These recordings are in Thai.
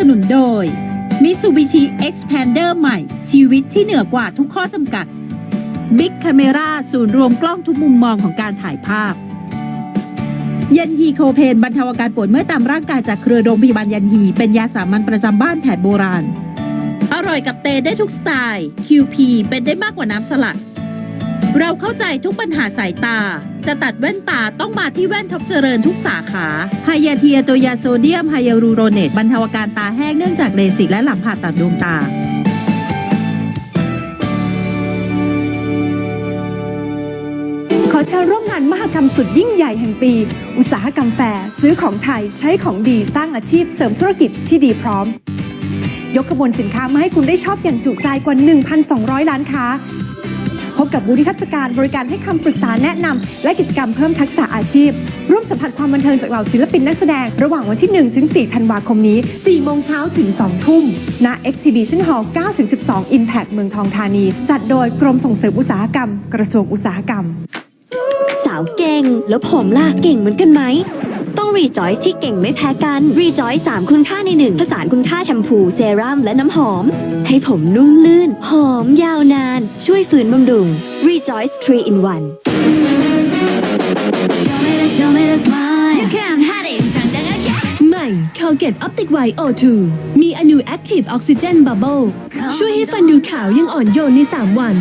สนุนโดย Mitsubishi Xpander ใหม่ ชีวิตที่เหนือกว่าทุกข้อจำกัด Big Camera ศูนย์รวมกล้องทุกมุมมองของการถ่ายภาพ ยันฮีโคเพนบรรเทาอาการปวดเมื่อยตามร่างกายจากเครือโรงพยาบาลยันฮี เป็นยาสามัญประจำบ้านแผนโบราณ อร่อยกับเตได้ทุกสไตล์ QP เป็นได้มากกว่าน้ำสลัด เราเข้าใจทุกปัญหาสายตา จะตัดแว่นตาต้องมาที่แว่นท็อปเจริญทุกสาขาไฮยาเทียตัวยาโซเดียมไฮยาลูโรเนตบรรเทาอาการตาแห้งเนื่องจากเลสิกและหลังผ่าตัดดวงตาขอเชิญร่วมงานมหกรรมสุดยิ่งใหญ่แห่งปี อุตสาหกรรมแฟร์ซื้อของไทยใช้ของดีสร้างอาชีพเสริมธุรกิจที่ดีพร้อม ยกขบวนสินค้ามาให้คุณได้ชอบอย่างจุใจกว่า 1,200 ล้านค้า บกับบูธนิทรรศการบริการให้คำปรึกษาแนะนำและกิจกรรมเพิ่มทักษะอาชีพ ร่วมสัมผัสความบันเทิงจากเหล่าศิลปินนักแสดง ระหว่างวันที่ 1 ถึง 4 ธันวาคมนี้ 4 โมงเช้าถึง 2 ทุ่ม ณ Exhibition Hall 9 ถึง 12 Impact เมืองทองธานี จัดโดยกรมส่งเสริมอุตสาหกรรม กระทรวงอุตสาหกรรม สาวเก่งแล้วผมล่ะเก่งเหมือนกันไหม รีจอยที่เก่งไม่แพ้กันรีจอย3คุณค่าในหนึ่งผสานคุณค่าแชมพูเซรั่มและน้ำหอม ให้ผมนุ่มลื่น หอมยาวนาน ช่วยฝืนบำรุง Rejoice 3 in 1ใหม่ Colgate Optic White O2 มีอนู Active Oxygen Bubbles ช่วยให้ฟันดูขาวยังอ่อนโยนใน 3 วัน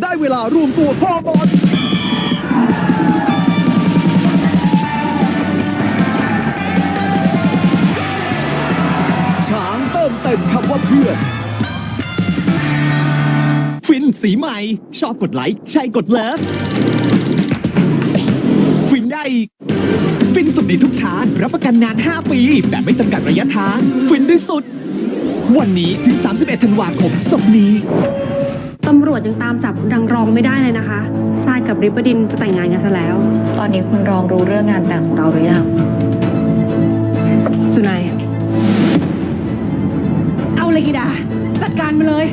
ได้เวลารวมตัวพ่อบอล ช้างเติมเต็มคำว่าเพื่อน ฟินสีใหม่ ชอบกดไลค์ ใช่กดเลิฟ ฟินได้อีก ฟินสุดในทุกทางรับประกันนาน 5 ปี แบบไม่จำกัดระยะทาง ฟินที่สุด วันนี้ถึง 31 ธันวาคมศพนี้ ตำรวจยังตามจับคุณดังรองไม่ได้เลยนะคะทรายกับริบดินจะแต่งงานกันซะแล้ว ตอนนี้คุณรองรู้เรื่องงานแต่งของเราหรือยัง เอาเลยกีดา จัดการมาเลย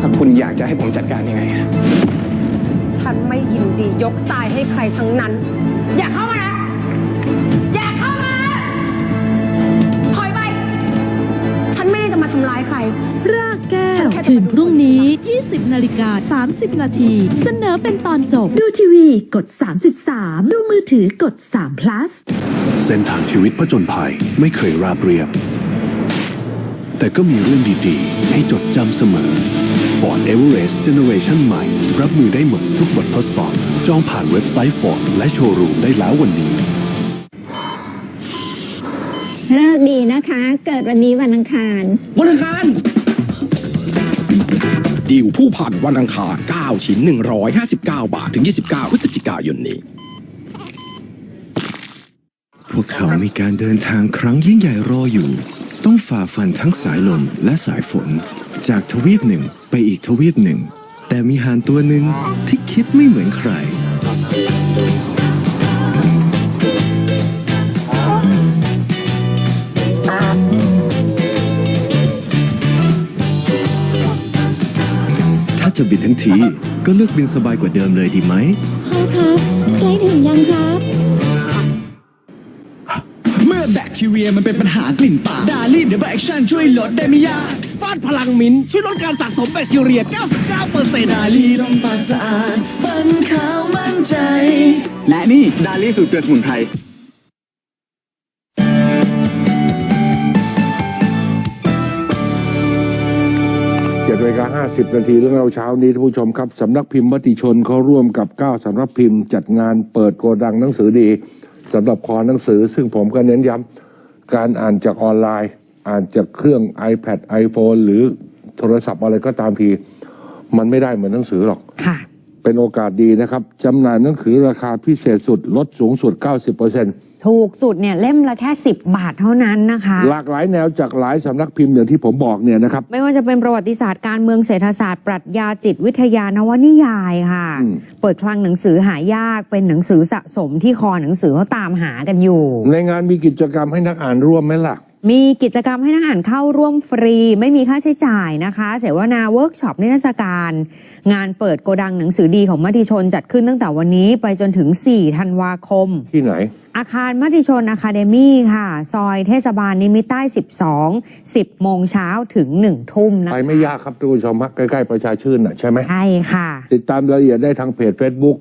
ถ้าคุณอยากจะให้ผมจัดการยังไงอะฉันไม่ยินดียกทรายให้ใครทั้งนั้น อย่าเข้ามานะ อย่าเข้ามา ถอยไป ฉันไม่ได้จะมาทำร้ายใคร รากแก้ฉัวนแค่จะคืมานดูพรุ่งนี้ 20 นาฬิกา 30 นาที เสนอเป็นตอนจบ ดูทีวีกด 33 ดูมือถือกด3 plus เส้นทางชีวิตผจญภัยไม่เคยราบเรียบ แต่ก็มีเรื่องดีๆ ให้จดจำเสมอ Ford Everest Generation ใหม่ รับมือได้หมดทุกบททดสอบ จองผ่านเว็บไซต์ Ford และโชว์รูมได้แล้ววันนี้เลิกดีนะคะ เกิดวันนี้วันอังคาร วันอังคาร ดิวผู้ผ่านวันอังคาร 9 ชิ้น 159 บาท ถึง 29 พฤศจิกายนนี้ พวกเขามีการเดินทางครั้งยิ่งใหญ่รออยู่ ต้องฝ่าฟันทั้งสายลมและสายฝน จากทวีปหนึ่งไปอีกทวีปหนึ่ง แต่มีห่านตัวหนึ่งที่คิดไม่เหมือนใคร ถ้าจะบินทั้งทีก็เลือกบินสบายกว่าเดิมเลยดีไหม ครับ ยมันเป็นปัญหากลิ่นปากดาลี่เดบแอคชั่นช่วยลดได้ไม่ยากฟาดพลังมิ้นท์ช่วยลดการสะสมแบคทีเรีย 99%ดาลี่ลมปากสะอาดฟันขาวมั่นใจ และนี่ดาลี่สูตรเกลือสมุนไพรเจ็ดนาฬิกาห้าสิบนาทีเรื่องเราเช้านี้ท่านผู้ชมครับสำนักพิมพ์มติชนเขาร่วมกับเก้าสำนักพิมพ์จัดงานเปิดโกดังหนังสือดีสำหรับคอหนังสือ ซึ่งผมก็เน้นย้ำ การอ่านจากออนไลน์ อ่านจากเครื่อง iPad iPhone หรือโทรศัพท์อะไรก็ตามที มันไม่ได้เหมือนหนังสือหรอก ค่ะ เป็นโอกาสดีนะครับจำหน่ายหนังสือราคาพิเศษสุด ลดสูงสุด 90%ถูกสุดเนี่ยเล่มละแค่ 10 บาทเท่านั้นนะคะ หลากหลายแนวจากหลายสำนักพิมพ์อย่างที่ผมบอกเนี่ยนะครับ ไม่ว่าจะเป็นประวัติศาสตร์การเมืองเศรษฐศาสตร์ปรัชญาจิตวิทยานวนิยายค่ะอืมเปิดคลังหนังสือหายากเป็นหนังสือสะสมที่คอหนังสือเขาตามหากันอยู่ ในงานมีกิจกรรมให้นักอ่านร่วมไหมล่ะ มีกิจกรรมให้นักอ่านเข้าร่วมฟรี ไม่มีค่าใช้จ่ายนะคะ เสวนาเวิร์กช็อปนิทรรศการ งานเปิดโกดังหนังสือดีของมติชนจัดขึ้นตั้งแต่วันนี้ไปจนถึง 4 ธันวาคม ที่ไหน อาคารมติชนอะคาเดมี่ค่ะ ซอยเทศบาลนิมิตรใต้ 12 10 โมงเช้าถึง 1 ทุ่มนะไปไม่ยากครับทุกผู้ชมฮะใกล้ๆประชาชื่นน่ะใช่ไหมใช่ค่ะ ติดตามรายละเอียดได้ทางเพจ Facebook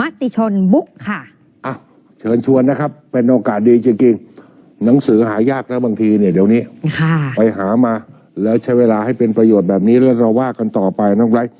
มติชนบุ๊กค่ะอะเชิญชวนนะครับ เป็นโอกาสดีจริงๆ หนังสือหายากนะบางทีเนี่ยเดี๋ยวนี้ ค่ะ ไปหามาแล้วใช้เวลาให้เป็นประโยชน์แบบนี้แล้วเราว่ากันต่อไปน้องไบรท์